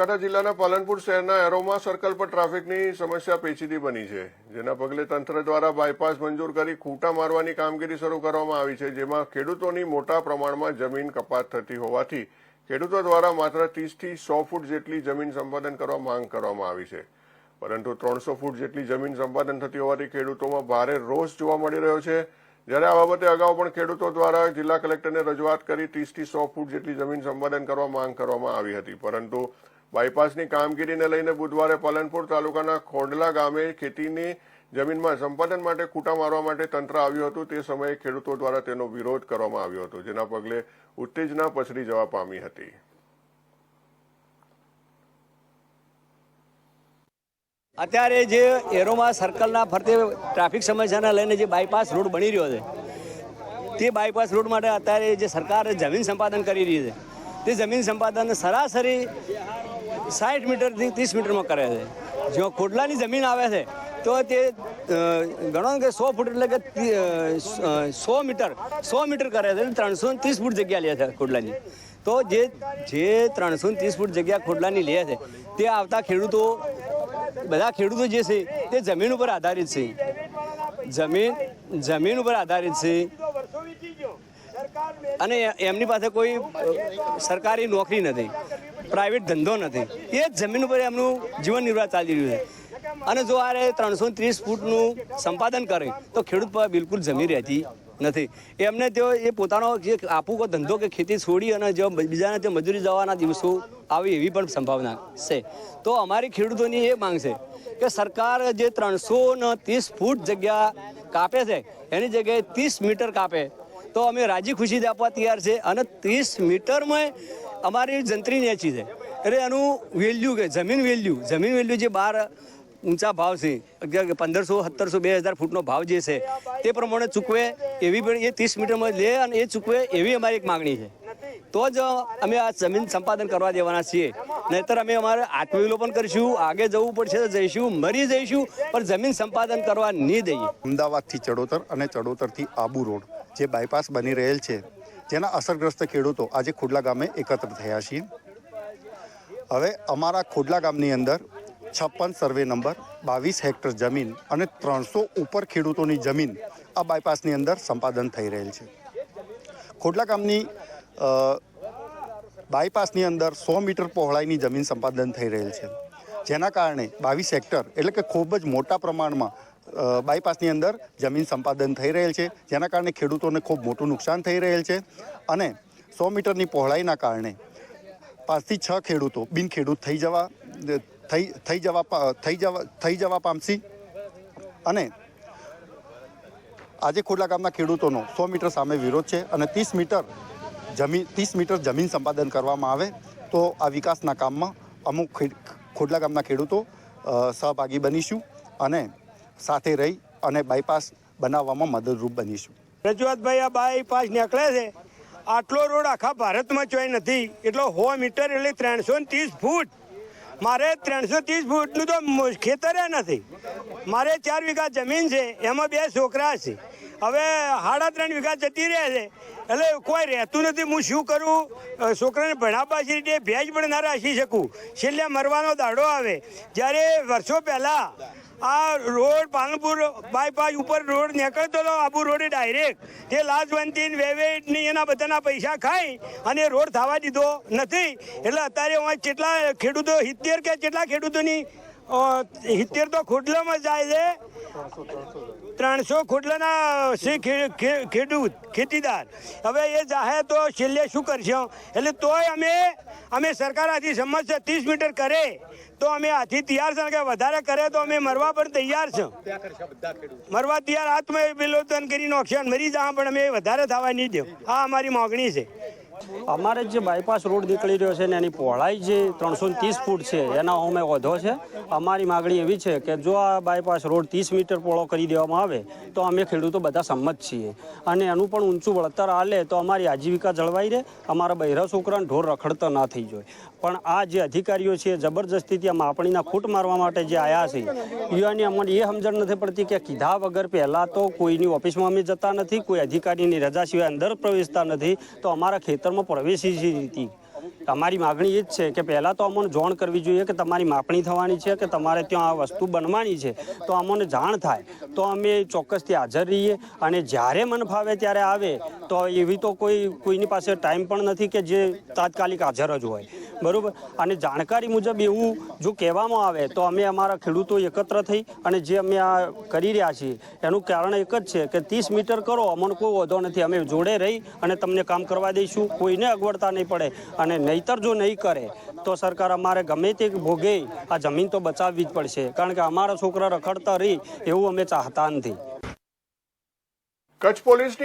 બનાસકાંઠા જિલ્લાના પાલનપુર શહેરના aroma circle પર ટ્રાફિકની સમસ્યા પેચીદી બની છે, જેના પગલે તંત્ર દ્વારા બાયપાસ મંજૂર કરી ખૂંટા મારવાની કામગીરી શરૂ કરવામાં આવી છે, જેમાં ખેડૂતોની મોટા પ્રમાણમાં જમીન કપાત થતી હોવાથી ખેડૂતો દ્વારા માત્ર ત્રીસથી સો ફૂટ જેટલી જમીન સંપાદન કરવા માંગ કરવામાં આવી છે. પરંતુ ત્રણસો ફૂટ જેટલી જમીન સંપાદન થતી હોવાથી ખેડૂતોમાં ભારે રોષ જોવા મળી રહ્યો છે. જ્યારે આ બાબતે અગાઉ પણ ખેડૂતો દ્વારા જિલ્લા કલેક્ટરને રજૂઆત કરી ત્રીસથી સો ફૂટ જેટલી જમીન સંપાદન કરવા માંગ કરવામાં આવી હતી, પરંતુ બાયપાસની કામગીરીને લઈને બુધવારે પાલનપુર તાલુકાના ખોડલા ગામે ખેતીની જમીનમાં સંપાદન માટે ખૂટા મારવા માટે તંત્ર આવ્યું હતું. તે સમયે ખેડૂતો દ્વારા તેનો વિરોધ કરવામાં આવ્યો હતો, જેના પગલે ઉત્તેજના પસરી જવા પામી હતી. અત્યારે જે એરોમાં સર્કલના ફરતે ટ્રાફિક સમસ્યાને લઈને જે બાયપાસ રોડ બની રહ્યો છે, તે બાયપાસ રોડ માટે અત્યારે જે સરકાર જમીન સંપાદન કરી રહી છે તે જમીન સંપાદન સરાસરી સાઠ મીટરથી ત્રીસ મીટરમાં કરે છે. જો ખોડલાની જમીન આવે છે, તો તે ગણો કે સો ફૂટ એટલે કે સો મીટર સો મીટર કરે છે ત્રણસો ત્રીસ ફૂટ જગ્યા લે છે ખોડલાની. તો જે જે ત્રણસો ત્રીસ ફૂટ જગ્યા ખોડલાની લે છે, તે આવતા ખેડૂતો, બધા ખેડૂતો જે છે, તે જમીન ઉપર આધારિત છે. જમીન જમીન ઉપર આધારિત છે. અને એમની પાસે કોઈ સરકારી નોકરી નથી, પ્રાઇવેટ ધંધો નથી. એ જ જમીન ઉપર એમનું જીવન નિર્વાહ ચાલી રહ્યું છે. અને જો આ ત્રણસો ત્રીસ ફૂટનું સંપાદન કરે, તો ખેડૂત પર બિલકુલ જમીન રહેતી નથી. એમને તેઓ એ પોતાનો જે આપવું કોઈ ધંધો કે ખેતી છોડી અને જો બીજાને તે મજૂરી જવાના દિવસો આવે એવી પણ સંભાવના છે. તો અમારી ખેડૂતોની એ માંગ છે કે સરકાર જે ત્રણસો ને ત્રીસ ફૂટ જગ્યા કાપે છે, એની જગ્યાએ ત્રીસ મીટર કાપે. તો અમે રાજી ખુશી આપવા તૈયાર છે અને ત્રીસ મીટરમાં અમારી જંત્રી નેચી છે. એટલે એનું વેલ્યુ કે જમીન વેલ્યુ જમીન વેલ્યુ જે બાર ઊંચા ભાવ છે, અગિયાર પંદરસો, સત્તરસો, બે હજાર ફૂટનો ભાવ જે છે, તે પ્રમાણે ચૂકવે એવી પણ એ ત્રીસ મીટરમાં લે અને એ ચૂકવે એવી અમારી એક માગણી છે. તો જ અમે આ જમીન સંપાદન કરવા દેવાના છીએ. નહીતર અમે અમારે આત્મવિલોપન કરીશું, આગે જવું પડશે તો જઈશું, મરી જઈશું, પણ જમીન સંપાદન કરવા નહીં દઈએ. અમદાવાદથી ચડોતર અને ચડોતરથી આબુ રોડ. જે બાયપાસ બની રહેલ છે, જેના અસરગ્રસ્ત ખેડૂતો આજે ખોડલા ગામે એકત્ર થયા છીએ હવે અમારા ખોડલા ગામની અંદર છપ્પન સર્વે નંબર બાવીસ હેક્ટર જમીન અને ત્રણસો ઉપર ખેડૂતોની જમીન આ બાયપાસની અંદર સંપાદન થઈ રહેલ છે. ખોડલા ગામની બાયપાસની અંદર સો મીટર પહોળાઈની જમીન સંપાદન થઈ રહેલ છે. જેના કારણે બાવીસ હેક્ટર એટલે કે ખૂબ જ મોટા પ્રમાણમાં બાયપાસની અંદર જમીન સંપાદન થઈ રહેલ છે. જેના કારણે ખેડૂતોને ખૂબ મોટું નુકસાન થઈ રહેલ છે. અને સો મીટરની પહોળાઈના કારણે પાંચથી છ ખેડૂતો બિનખેડૂત થઈ જવા થઈ થઈ જવા થઈ જવા થઈ જવા પામશી. અને આજે ખોડલા ગામના ખેડૂતોનો સો મીટર સામે વિરોધ છે અને ત્રીસ મીટર જમીન ત્રીસ મીટર જમીન સંપાદન કરવામાં આવે તો આ વિકાસના કામમાં અમુક ખોડલા ગામના ખેડૂતો સહભાગી બનીશું અને સાથે રહી અને બાયપાસ બનાવવામાં મદદરૂપ બનીશું. રજૂઆતભાઈ, આ બાયપાસ નીકળે છે. આટલો રોડ આખા ભારતમાં ચોય નથી. એટલો સો મીટર એટલે ત્રણસો ત્રીસ ફૂટ. મારે ત્રણસો ત્રીસ ફૂટનું તો ખેતર નથી. મારે ચાર વીઘા જમીન છે. એમાં બે છોકરા છે. હવે સાડા ત્રણ વીઘા જતી રહે છે. એટલે કોઈ રહેતું નથી. હું શું કરું? છોકરાને ભણાવવા છે રીતે ભેજ પણ ના રાખી શકું. છેલ્લે મરવાનો દાડો આવે. જ્યારે વર્ષો પહેલાં આ રોડ પાલનપુર બાયપાસ ઉપર રોડ નીકળતો હતો, આબુ રોડે ડાયરેક્ટ તે લાજવંતી વેવેટની એના બધાના પૈસા ખાઈ અને રોડ થવા દીધો નથી. એટલે અત્યારે કેટલા ખેડૂતો, સિત્તેર કે કેટલા ખેડૂતોની સિત્તેર તો ખોટલામાં જાય છે. ત્રણસો ખોટલાના ખેડૂત, ખેતીદાર. હવે એ જાહે તો છેલ્લે શું કરશે? એટલે તોય અમે અમે સરકાર આથી સમજશે ત્રીસ મીટર કરે. તો અમે આથી તૈયાર છે, કે વધારે કરે તો અમે મરવા પણ તૈયાર છે. મરવા તૈયાર, હાથમાં વિલોદન કરી નાખશે મરી જા પણ અમે વધારે થવા નહીં દે. આ અમારી માગણી છે. અમારે જે બાયપાસ રોડ નીકળી રહ્યો છે ને એની પહોળાઈ જે ત્રણસો ત્રીસ ફૂટ છે, એના અમે વધો છે. અમારી માગણી એવી છે કે જો આ બાયપાસ રોડ ત્રીસ મીટર પહોળો કરી દેવામાં આવે, તો અમે ખેડૂતો બધા સંમત છીએ. અને એનું પણ ઊંચું વળતર આલે તો અમારી આજીવિકા જળવાઈ રહે, અમારા બહેરા છોકરાને ઢોર રખડતા ના થઈ જાય. પણ આ જે અધિકારીઓ છે, જબરજસ્તીથી આ માપણીના ખૂટ મારવા માટે જે આવ્યા છે યુવાની અમને એ સમજણ નથી પડતી કે કીધા વગર પહેલાં તો કોઈની ઓફિસમાં અમે જતા નથી, કોઈ અધિકારીની રજા સિવાય અંદર પ્રવેશતા નથી. તો અમારા ખેતરમાં પ્રવેશી છે હતી અમારી માગણી એ જ છે કે પહેલાં તો અમને જાણ કરવી જોઈએ કે તમારી માપણી થવાની છે કે તમારે ત્યાં આ વસ્તુ બનવાની છે. તો અમને જાણ થાય. તો અમે ચોક્કસથી હાજર રહીએ અને જ્યારે મન ફાવે ત્યારે આવે. તો એવી તો કોઈ, કોઈની પાસે ટાઈમ પણ નથી કે જે તાત્કાલિક હાજર જ હોય. બરોબર? અને જાણકારી મુજબ એવું જો કહેવામાં આવે તો અમે અમારા ખેડૂતો એકત્ર થઈ અને જે અમે આ કરી રહ્યા છીએ, એનું કારણ એક જ છે કે ત્રીસ મીટર કરો, અમને કોઈ વધો નથી. અમે જોડે રહી અને તમને કામ કરવા દઈશું, કોઈને અગવડતા નહીં પડે. અને નહીતર જો નહીં કરે, તો સરકાર અમારે ગમે તે ભોગે, આ જમીન તો બચાવવી જ પડશે. કારણ કે અમારા છોકરા રખડતા રહી એવું અમે ચાહતા નથી. કચ્છ પોલીસની